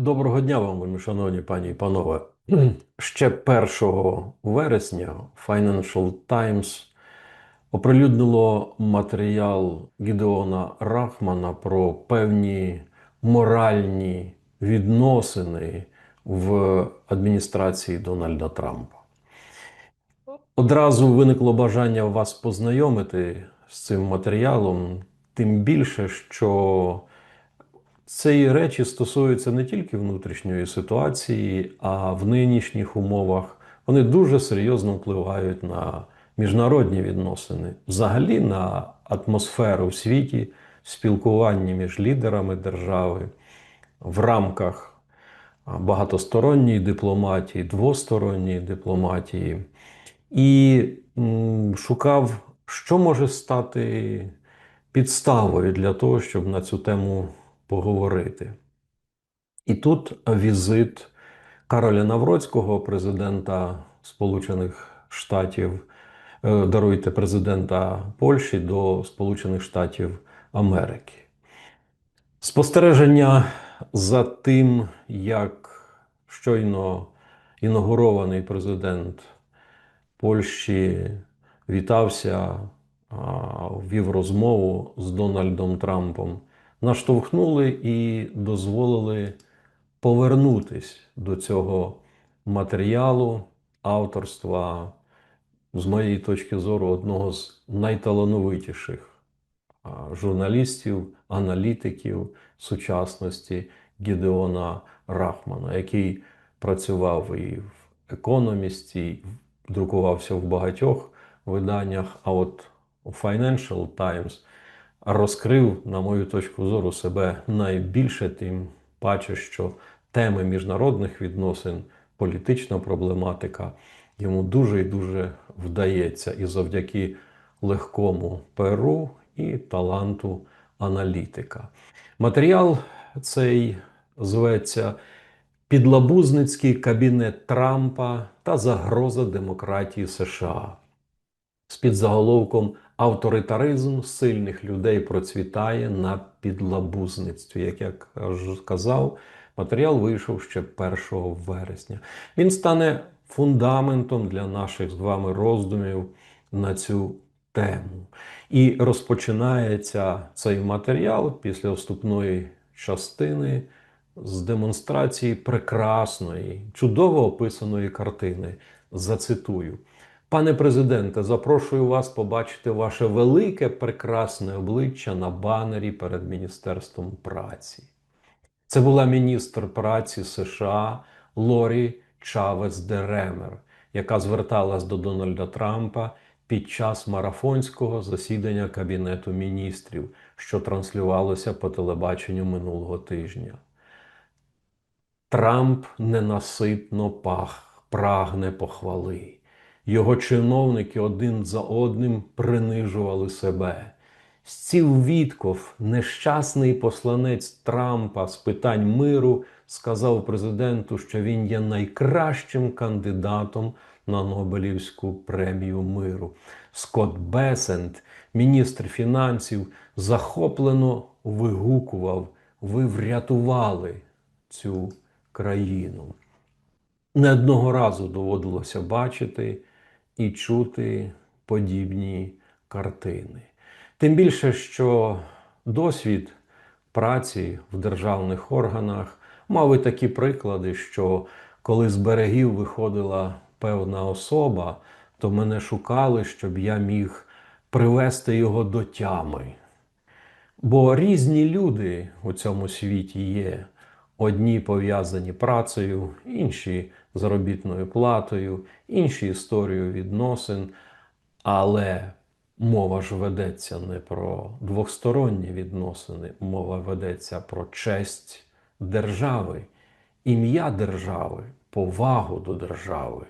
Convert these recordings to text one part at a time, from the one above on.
Доброго дня вам, шановні пані і панове. Ще 1 вересня Financial Times оприлюднило матеріал Гідеона Рахмана про певні моральні відносини в адміністрації Дональда Трампа. Одразу виникло бажання вас познайомити з цим матеріалом, тим більше, що ці речі стосуються не тільки внутрішньої ситуації, а в нинішніх умовах. Вони дуже серйозно впливають на міжнародні відносини, взагалі на атмосферу в світі, спілкування між лідерами держави в рамках багатосторонньої дипломатії, двосторонньої дипломатії, і шукав, що може стати підставою для того, щоб на цю тему поговорити. І тут візит Кароля Навроцького, президента Сполучених Штатів, е, даруйте президента Польщі до Сполучених Штатів Америки. Спостереження за тим, як щойно інаугурований президент Польщі вітався, вів розмову з Дональдом Трампом, наштовхнули і дозволили повернутись до цього матеріалу авторства, з моєї точки зору, одного з найталановитіших журналістів, аналітиків сучасності Гідеона Рахмана, який працював і в економісті, друкувався в багатьох виданнях. А от у Financial Times розкрив, на мою точку зору, себе найбільше, тим паче, що теми міжнародних відносин, політична проблематика йому дуже і дуже вдається і завдяки легкому перу і таланту аналітика. Матеріал цей зветься Підлабузницький кабінет Трампа та загроза демократії США з підзаголовком Авторитаризм сильних людей процвітає на підлабузництві. Як я казав, матеріал вийшов ще 1 вересня. Він стане фундаментом для наших з вами роздумів на цю тему. І розпочинається цей матеріал після вступної частини з демонстрації прекрасної, чудово описаної картини. Зацитую. Пане президенте, запрошую вас побачити ваше велике прекрасне обличчя на банері перед Міністерством праці. Це була міністр праці США Лорі Чавес Деремер, яка зверталась до Дональда Трампа під час марафонського засідання Кабінету міністрів, що транслювалося по телебаченню минулого тижня. Трамп ненаситно пах, прагне похвали. Його чиновники один за одним принижували себе. Стів Вітков, нещасний посланець Трампа з питань миру, сказав президенту, що він є найкращим кандидатом на Нобелівську премію миру. Скотт Бесент, міністр фінансів, захоплено вигукував: Ви врятували цю країну. Не одного разу доводилося бачити і чути подібні картини. Тим більше, що досвід праці в державних органах мав і такі приклади, що коли з берегів виходила певна особа, то мене шукали, щоб я міг привести його до тями. Бо різні люди у цьому світі є. Одні пов'язані працею, інші заробітною платою, інші історією відносин. Але мова ж ведеться не про двосторонні відносини, мова ведеться про честь держави, ім'я держави, повагу до держави.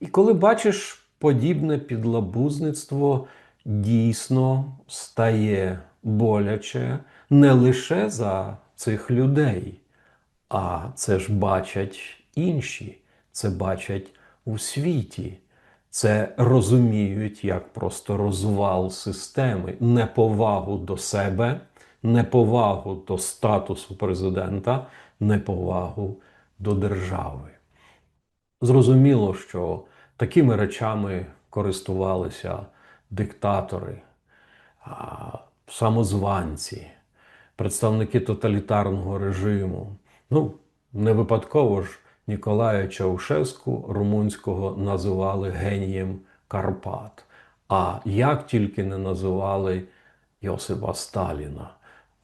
І коли бачиш подібне підлабузництво, дійсно стає боляче не лише за цих людей. А це ж бачать інші, це бачать у світі, це розуміють як просто розвал системи, неповагу до себе, неповагу до статусу президента, неповагу до держави. Зрозуміло, що такими речами користувалися диктатори, самозванці, представники тоталітарного режиму. Ну, не випадково ж Ніколая Чаушеску румунського називали генієм Карпат. А як тільки не називали Йосипа Сталіна.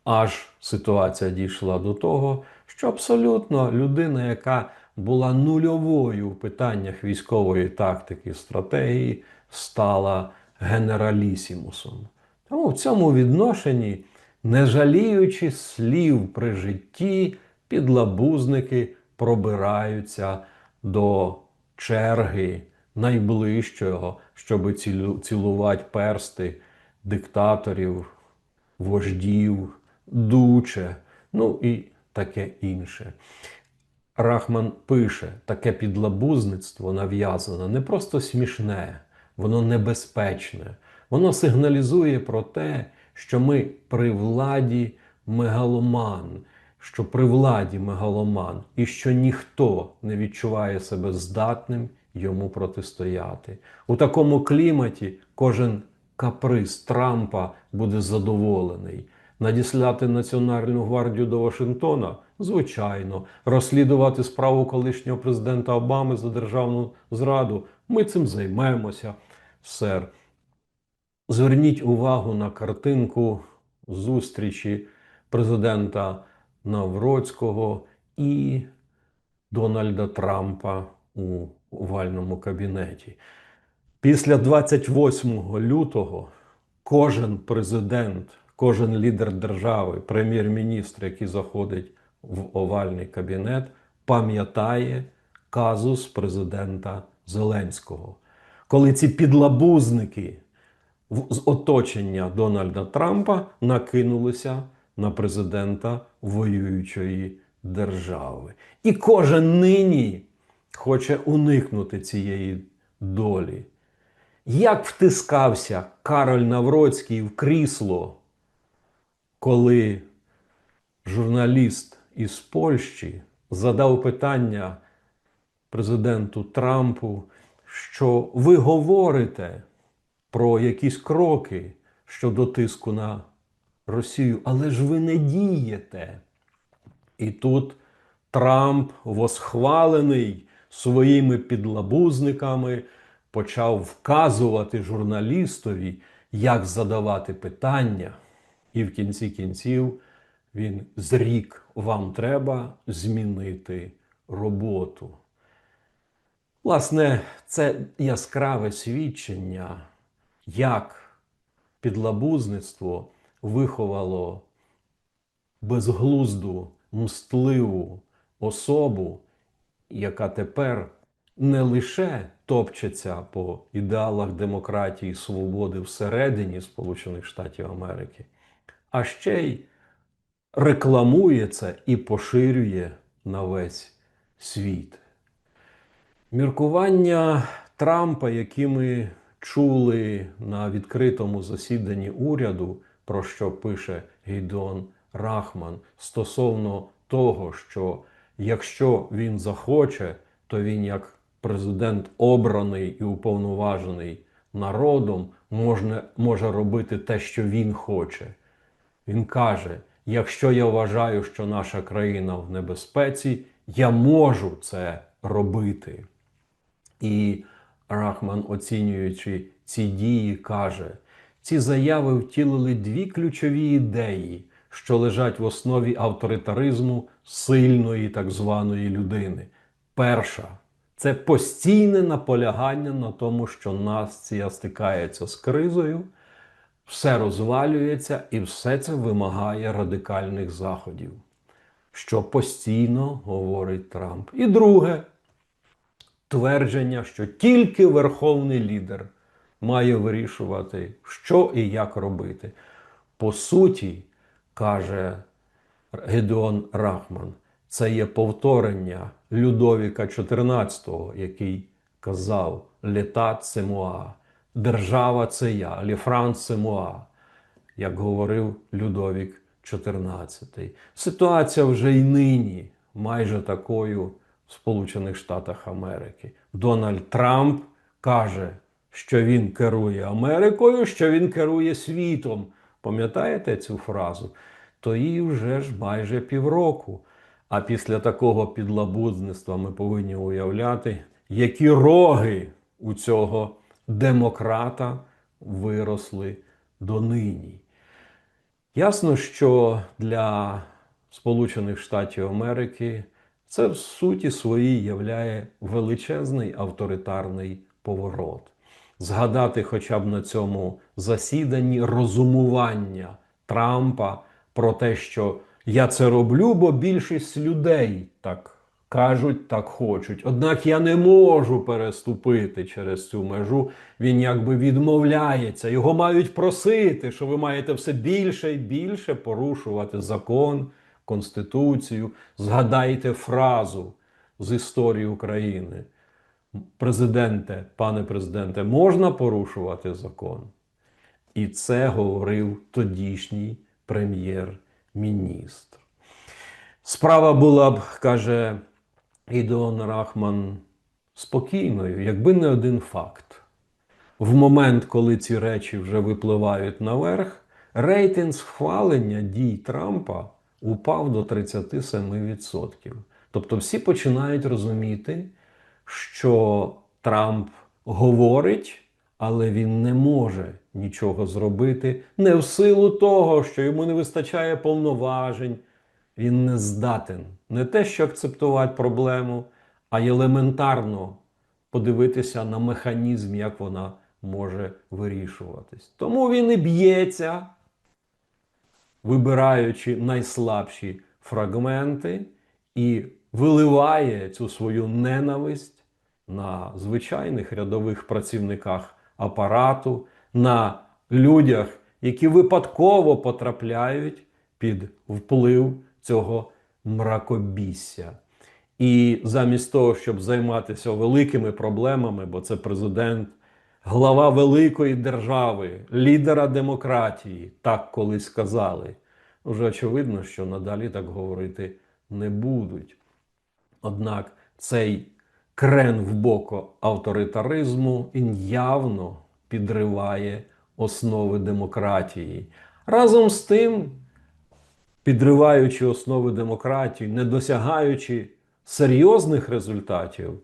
Аж ситуація дійшла до того, що абсолютно людина, яка була нульовою в питаннях військової тактики стратегії, стала генералісімусом. Тому в цьому відношенні, не жаліючи слів при житті, підлабузники пробираються до черги найближчого, щоб цілувати персти диктаторів, вождів, дуче, ну і таке інше. Рахман пише, таке підлабузництво нав'язане не просто смішне, воно небезпечне. Воно сигналізує про те, що ми при владі мегаломан, що при владі мегаломан, і що ніхто не відчуває себе здатним йому протистояти. У такому кліматі кожен каприз Трампа буде задоволений. Надіслати Національну гвардію до Вашингтона? Звичайно, розслідувати справу колишнього президента Обами за державну зраду. Ми цим займемося, сер. Зверніть увагу на картинку зустрічі президента Навроцького і Дональда Трампа у овальному кабінеті. Після 28 лютого кожен президент, кожен лідер держави, прем'єр-міністр, який заходить в овальний кабінет, пам'ятає казус президента Зеленського. Коли ці підлабузники з оточення Дональда Трампа накинулися на президента воюючої держави. І кожен нині хоче уникнути цієї долі. Як втискався Кароль Навроцький в крісло, коли журналіст із Польщі задав питання президенту Трампу, що ви говорите про якісь кроки щодо тиску на Росію, але ж ви не дієте. І тут Трамп, восхвалений своїми підлабузниками, почав вказувати журналістові, як задавати питання, і в кінці кінців він зрік, вам треба змінити роботу. Власне, це яскраве свідчення, як підлабузництво виховало безглузду, мстливу особу, яка тепер не лише топчеться по ідеалах демократії і свободи всередині Сполучених Штатів Америки, а ще й рекламує це і поширює на весь світ. Міркування Трампа, які ми чули на відкритому засіданні уряду, про що пише Гейдон Рахман, стосовно того, що якщо він захоче, то він як президент обраний і уповноважений народом, можна, може робити те, що він хоче. Він каже: якщо я вважаю, що наша країна в небезпеці, я можу це робити. І Рахман, оцінюючи ці дії, каже: ці заяви втілили дві ключові ідеї, що лежать в основі авторитаризму сильної так званої людини. Перша це постійне наполягання на тому, що нація стикається з кризою, все розвалюється і все це вимагає радикальних заходів, що постійно говорить Трамп. І друге твердження, що тільки верховний лідер має вирішувати, що і як робити. По суті, каже Гедеон Рахман, це є повторення Людовіка XIV, який казав Летат це муа, держава це я, Ліфранц це муа, як говорив Людовік 14. Ситуація вже й нині майже такою в Сполучених Штатах Америки. Дональд Трамп каже, що він керує Америкою, що він керує світом. Пам'ятаєте цю фразу? То їй вже ж майже півроку. А після такого підлабузництва ми повинні уявляти, які роги у цього демократа виросли донині. Ясно, що для Сполучених Штатів Америки це в суті своїй являє величезний авторитарний поворот. Згадати хоча б на цьому засіданні розумування Трампа про те, що я це роблю, бо більшість людей так кажуть, так хочуть. Однак я не можу переступити через цю межу. Він якби відмовляється. Його мають просити, що ви маєте все більше і більше порушувати закон, конституцію. Згадайте фразу з історії України. Президенте, пане президенте, можна порушувати закон? І це говорив тодішній прем'єр-міністр. Справа була б, каже Ідеон Рахман, спокійною, якби не один факт. В момент, коли ці речі вже випливають наверх, рейтинг схвалення дій Трампа упав до 37%. Тобто всі починають розуміти, що Трамп говорить, але він не може нічого зробити не в силу того, що йому не вистачає повноважень. Він не здатен не те, що акцептувати проблему, а й елементарно подивитися на механізм, як вона може вирішуватись. Тому він і б'ється, вибираючи найслабші фрагменти, і виливає цю свою ненависть на звичайних рядових працівниках апарату, на людях, які випадково потрапляють під вплив цього мракобісся. І замість того, щоб займатися великими проблемами, бо це президент, глава великої держави, лідера демократії, так колись сказали. Вже очевидно, що надалі так говорити не будуть. Однак цей крен в боку авторитаризму він явно підриває основи демократії. Разом з тим, підриваючи основи демократії, не досягаючи серйозних результатів,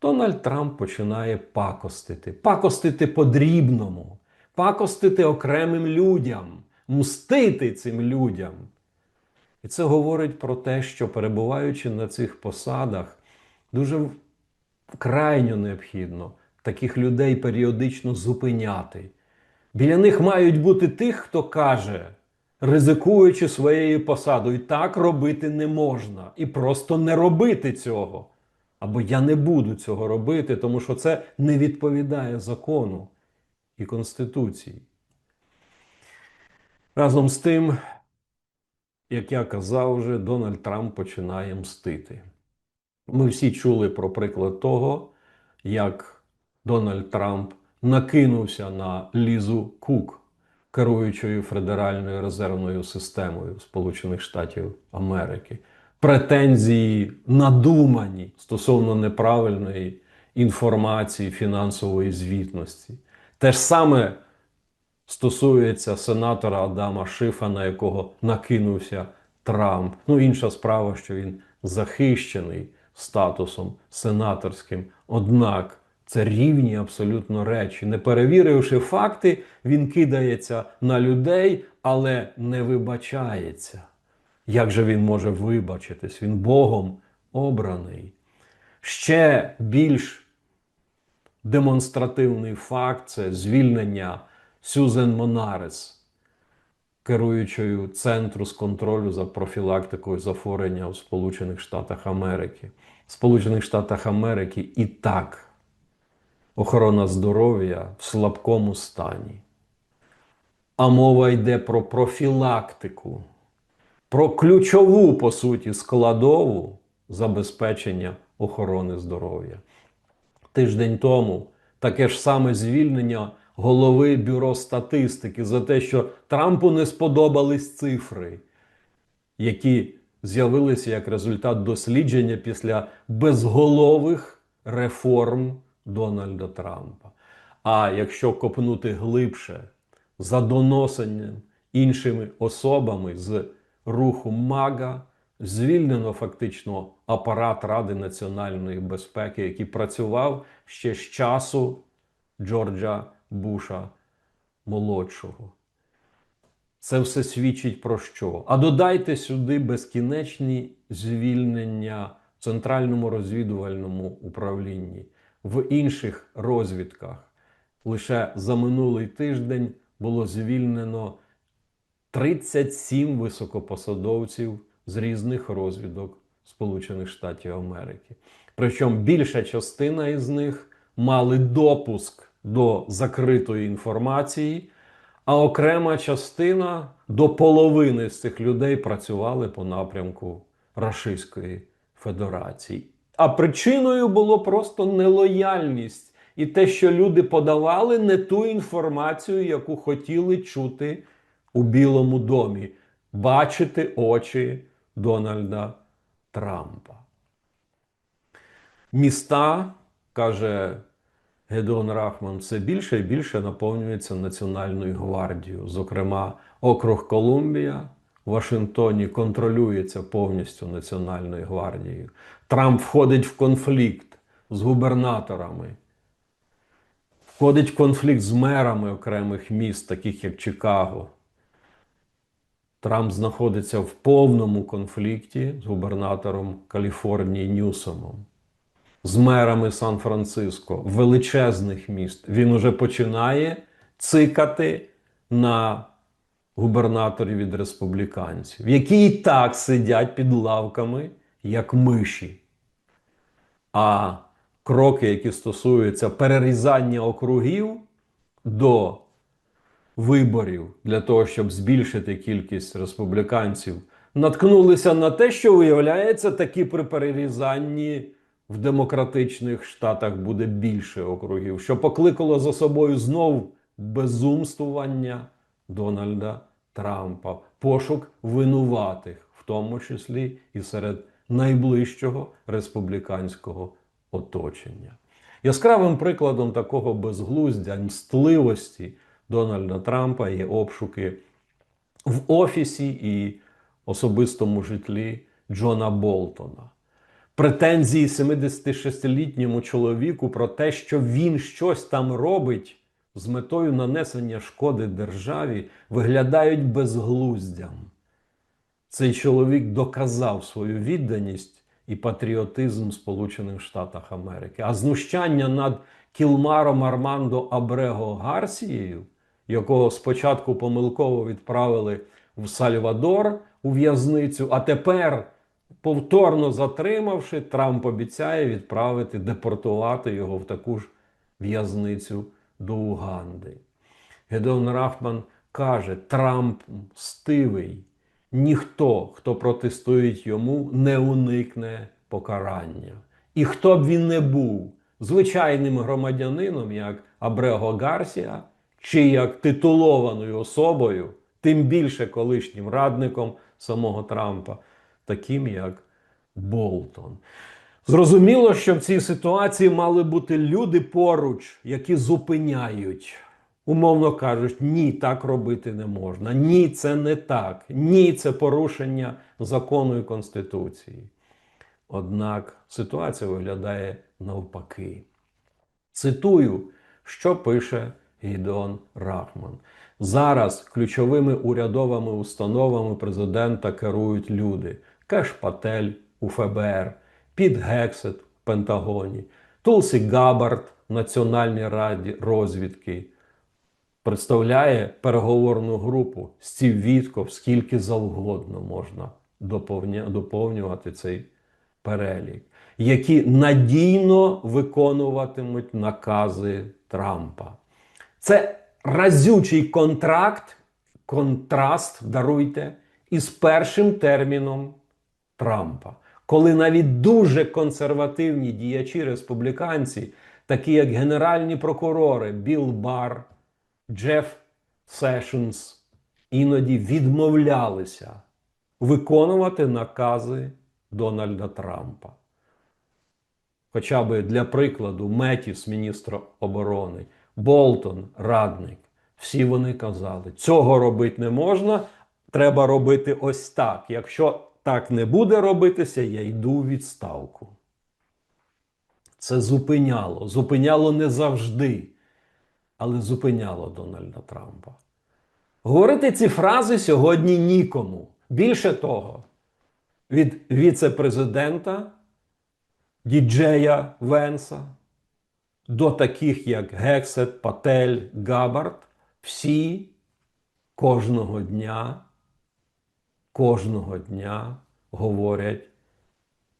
Дональд Трамп починає пакостити, пакостити подрібному, пакостити окремим людям, мстити цим людям. І це говорить про те, що перебуваючи на цих посадах, дуже крайньо необхідно таких людей періодично зупиняти. Біля них мають бути тих, хто каже, ризикуючи своєю посадою, так робити не можна. І просто не робити цього. Або я не буду цього робити, тому що це не відповідає закону і Конституції. Разом з тим, як я казав вже, Дональд Трамп починає мстити. Ми всі чули про приклад того, як Дональд Трамп накинувся на Лізу Кук, керуючою Федеральною резервною системою Сполучених Штатів Америки. Претензії надумані стосовно неправильної інформації фінансової звітності. Те ж саме стосується сенатора Адама Шифа, на якого накинувся Трамп. Ну, інша справа, що він захищений статусом сенаторським. Однак це рівні абсолютно речі. Не перевіривши факти, він кидається на людей, але не вибачається. Як же він може вибачитись? Він Богом обраний. Ще більш демонстративний факт це звільнення Сюзен Монарес, керуючою Центру з контролю за профілактикою захворювання у Сполучених Штатах Америки. В Сполучених Штатах Америки і так охорона здоров'я в слабкому стані. А мова йде про профілактику, про ключову, по суті, складову забезпечення охорони здоров'я. Тиждень тому таке ж саме звільнення голови бюро статистики за те, що Трампу не сподобались цифри, які з'явилися як результат дослідження після безголових реформ Дональда Трампа. А якщо копнути глибше за доносенням іншими особами з руху МАГА, звільнено фактично апарат Ради національної безпеки, який працював ще з часу Джорджа Буша молодшого. Це все свідчить про що? А додайте сюди безкінечні звільнення в Центральному розвідувальному управлінні, в інших розвідках. Лише за минулий тиждень було звільнено 37 високопосадовців з різних розвідок Сполучених Штатів Америки. Причому більша частина із них мали допуск до закритої інформації, а окрема частина до половини з цих людей працювали по напрямку Рашистської Федерації. А причиною було просто нелояльність і те, що люди подавали не ту інформацію, яку хотіли чути у Білому домі, бачити очі Дональда Трампа. Міста, каже Гедеон Рахман, все більше і більше наповнюється Національною гвардією. Зокрема, округ Колумбія в Вашингтоні контролюється повністю Національною гвардією. Трамп входить в конфлікт з губернаторами, входить в конфлікт з мерами окремих міст, таких як Чикаго. Трамп знаходиться в повному конфлікті з губернатором Каліфорнії Ньюсомом, з мерами Сан-Франциско, величезних міст. Він уже починає цикати на губернаторів від республіканців, які і так сидять під лавками, як миші. А кроки, які стосуються перерізання округів до виборів для того, щоб збільшити кількість республіканців, наткнулися на те, що виявляється, таки при перерізанні в демократичних штатах буде більше округів, що покликало за собою знов безумствування Дональда Трампа, пошук винуватих, в тому числі і серед найближчого республіканського оточення. Яскравим прикладом такого безглуздя, мстливості Дональда Трампа є обшуки в офісі і особистому житлі Джона Болтона. Претензії 76-літньому чоловіку про те, що він щось там робить з метою нанесення шкоди державі, виглядають безглуздям. Цей чоловік доказав свою відданість і патріотизм Сполучених Штатів Америки. А знущання над Кілмаром Армандо Абрего Гарсією, якого спочатку помилково відправили в Сальвадор у в'язницю, а тепер, повторно затримавши, Трамп обіцяє відправити, депортувати його в таку ж в'язницю до Уганди. Гедеон Рахман каже: Трамп мстивий. Ніхто, хто протистоїть йому, не уникне покарання. І хто б він не був звичайним громадянином, як Абрего Гарсія, чи як титулованою особою, тим більше колишнім радником самого Трампа, таким як Болтон. Зрозуміло, що в цій ситуації мали бути люди поруч, які зупиняють. Умовно кажуть, ні, так робити не можна. Ні, це не так. Ні, це порушення закону і Конституції. Однак ситуація виглядає навпаки. Цитую, що пише Гідеон Рахман. Зараз ключовими урядовими установами президента керують люди: Кеш Патель у ФБР, Піт Гексет в Пентагоні, Тулсі Габард в Національній раді розвідки. Представляє переговорну групу Стів Вітков, скільки завгодно можна доповнювати цей перелік, які надійно виконуватимуть накази Трампа. Це разючий контракт, контраст, даруйте, із першим терміном Трампа, коли навіть дуже консервативні діячі республіканці, такі як генеральні прокурори Білл Бар, Джеф Сешенс іноді відмовлялися виконувати накази Дональда Трампа. Хоча би для прикладу, Метіс, міністр оборони, Болтон, радник, всі вони казали, цього робити не можна, треба робити ось так. Якщо так не буде робитися, я йду у відставку. Це зупиняло. Зупиняло не завжди, але зупиняло Дональда Трампа. Говорити ці фрази сьогодні нікому. Більше того, від віце-президента діджея Венса до таких, як Гексет, Патель, Габард, всі кожного дня, кожного дня говорять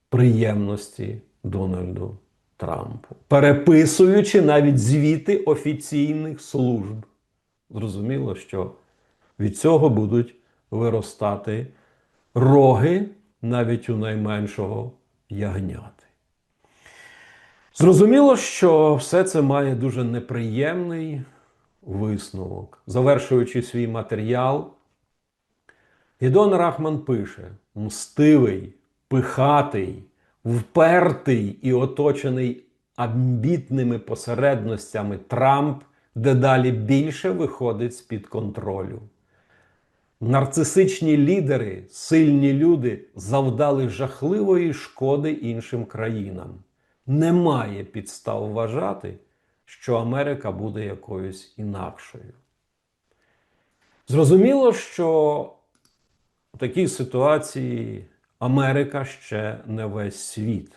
приємності Дональду Трампу, переписуючи навіть звіти офіційних служб. Зрозуміло, що від цього будуть виростати роги навіть у найменшого ягняти. Зрозуміло, що все це має дуже неприємний висновок. Завершуючи свій матеріал, Гідон Рахман пише: мстивий, пихатий, впертий і оточений амбітними посередностями Трамп дедалі більше виходить з-під контролю. Нарцисичні лідери, сильні люди завдали жахливої шкоди іншим країнам. Немає підстав вважати, що Америка буде якоюсь інакшою. Зрозуміло, що такій ситуації Америка ще не весь світ.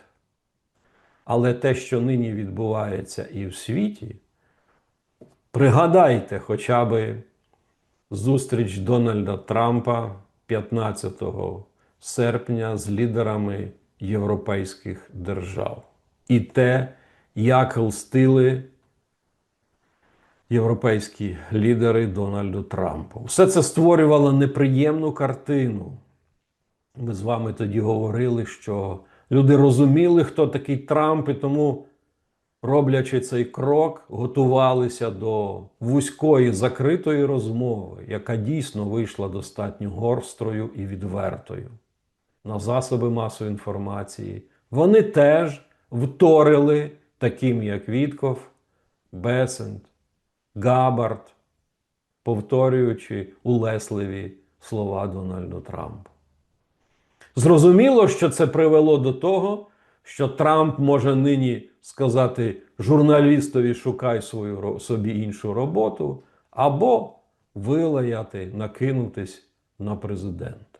Але те, що нині відбувається і в світі, пригадайте хоча б зустріч Дональда Трампа 15 серпня з лідерами європейських держав. І те, як лстили європейські лідери Дональду Трампу. Все це створювало неприємну картину. Ми з вами тоді говорили, що люди розуміли, хто такий Трамп, і тому, роблячи цей крок, готувалися до вузької закритої розмови, яка дійсно вийшла достатньо горстрою і відвертою. На засоби масової інформації вони теж вторили таким, як Вітков, Бесент, Габард, повторюючи улесливі слова Дональду Трампу. Зрозуміло, що це привело до того, що Трамп може нині сказати журналістові шукай свою собі іншу роботу, або вилаяти, накинутись на президента.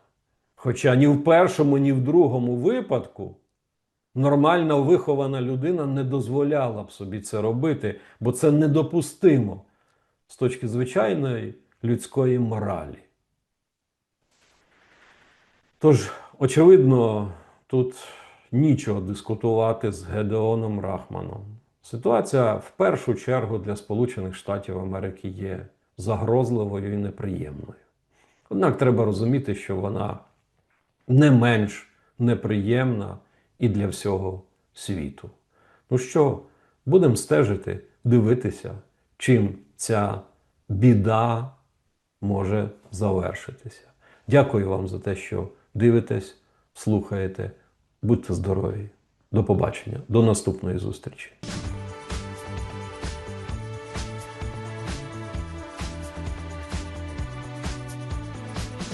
Хоча ні в першому, ні в другому випадку нормально вихована людина не дозволяла б собі це робити, бо це недопустимо з точки звичайної людської моралі. Тож, очевидно, тут нічого дискутувати з Гедеоном Рахманом. Ситуація в першу чергу для Сполучених Штатів Америки є загрозливою і неприємною. Однак треба розуміти, що вона не менш неприємна і для всього світу. Ну що, будемо стежити, дивитися, чим ця біда може завершитися. Дякую вам за те, що дивитесь, слухаєте. Будьте здорові. До побачення, до наступної зустрічі.